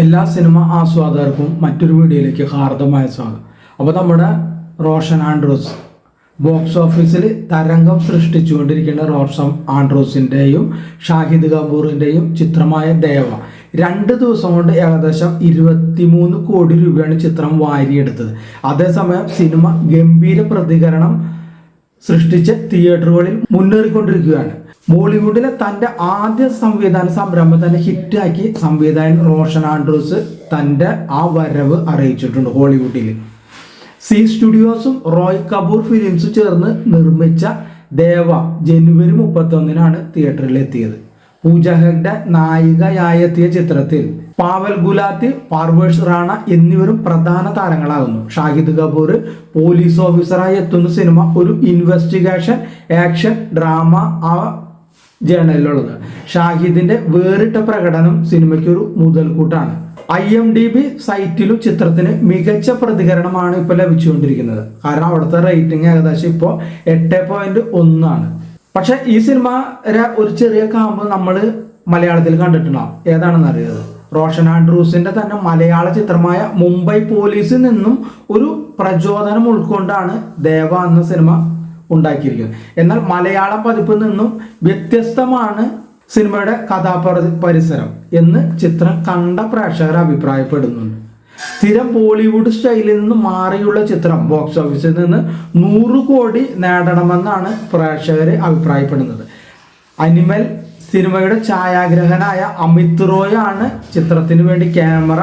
എല്ലാ സിനിമ ആസ്വാദകർക്കും മറ്റൊരു വീഡിയോയിലേക്ക് ഹാർദമായ സ്വാഗതം. അപ്പോൾ നമ്മുടെ റോഷൻ ആൻഡ്രോസ് ബോക്സ് ഓഫീസിൽ തരംഗം സൃഷ്ടിച്ചുകൊണ്ടിരിക്കുന്ന റോഷൻ ആൻഡ്രൂസിന്റെയും ഷാഹിദ് കപൂറിന്റെയും ചിത്രമായ ദേവ. രണ്ട് ദിവസം കൊണ്ട് ഏകദേശം ഇരുപത്തിമൂന്ന് കോടി രൂപയാണ് ചിത്രം വാരിയെടുത്തത്. അതേസമയം സിനിമ ഗംഭീര പ്രതികരണം സൃഷ്ടിച്ച് തിയേറ്ററുകളിൽ മുന്നേറിക്കൊണ്ടിരിക്കുകയാണ്. ബോളിവുഡിലെ തന്റെ ആദ്യ സംവിധാന സംരംഭം തന്നെ ഹിറ്റാക്കി സംവിധായകൻ റോഷൻ ആൻഡ്രൂസ് തന്റെ ആ വരവ് അറിയിച്ചിട്ടുണ്ട് ഹോളിവുഡിൽ. സി സ്റ്റുഡിയോസും റോയ് കപൂർ ഫിലിംസും ചേർന്ന് നിർമ്മിച്ച ദേവ ജനുവരി മുപ്പത്തൊന്നിനാണ് തിയേറ്ററിൽ എത്തിയത് പൂജ നായികയായെത്തിയ ചിത്രത്തിൽ പാവൽ ഗുലാത്തി പാർവേഷ് റാണ എന്നിവരും പ്രധാന താരങ്ങളാകുന്നു. ഷാഹിദ് കപൂർ പോലീസ് ഓഫീസറായി എത്തുന്ന സിനിമ ഒരു ഇൻവെസ്റ്റിഗേഷൻ ആക്ഷൻ ഡ്രാമ ആ ജേണലിലുള്ളത്. ഷാഹിദിന്റെ വേറിട്ട പ്രകടനം സിനിമയ്ക്ക് ഒരു മുതൽക്കൂട്ടാണ്. ഐ എം ഡി ബി സൈറ്റിലും ചിത്രത്തിന് മികച്ച പ്രതികരണമാണ് ഇപ്പോൾ ലഭിച്ചുകൊണ്ടിരിക്കുന്നത്. കാരണം അവിടുത്തെ റേറ്റിംഗ് ഏകദേശം ഇപ്പോൾ എട്ട് പോയിന്റ് ഒന്നാണ് പക്ഷെ ഈ സിനിമ ഒരു ചെറിയ കാമ്പ് നമ്മൾ മലയാളത്തിൽ കണ്ടിട്ടുണ്ടാവും. ഏതാണെന്ന് അറിയാതെ റോഷൻ ആൻഡ്രൂസിന്റെ തന്നെ മലയാള ചിത്രമായ മുംബൈ പോലീസിൽ നിന്നും ഒരു പ്രചോദനം ഉൾക്കൊണ്ടാണ് ദേവ എന്ന സിനിമ ഉണ്ടാക്കിയിരിക്കുന്നത്. എന്നാൽ മലയാളം പതിപ്പിൽ നിന്നും വ്യത്യസ്തമാണ് സിനിമയുടെ കഥാപരിസരം പരിസരം എന്ന് ചിത്രം കണ്ട പ്രേക്ഷകർ അഭിപ്രായപ്പെടുന്നുണ്ട്. സ്ഥിരം ബോളിവുഡ് സ്റ്റൈലിൽ നിന്ന് മാറിയുള്ള ചിത്രം ബോക്സ് ഓഫീസിൽ നിന്ന് നൂറ് കോടി നേടണമെന്നാണ് പ്രേക്ഷകർ അഭിപ്രായപ്പെടുന്നത്. അനിമൽ സിനിമയുടെ ഛായാഗ്രഹനായ അമിത് റോയ് ആണ് ചിത്രത്തിന് വേണ്ടി ക്യാമറ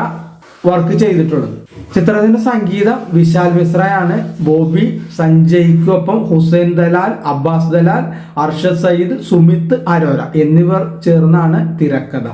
വർക്ക് ചെയ്തിട്ടുള്ളത്. ചിത്രത്തിന്റെ സംഗീതം വിശാൽ മിശ്രയാണ്. ബോബി സഞ്ജയ്ക്കൊപ്പം ഹുസൈൻ ദലാൽ അബ്ബാസ് ദലാൽ അർഷദ് സയ്യിദ് സുമിത് അരോര എന്നിവർ ചേർന്നാണ് തിരക്കഥ.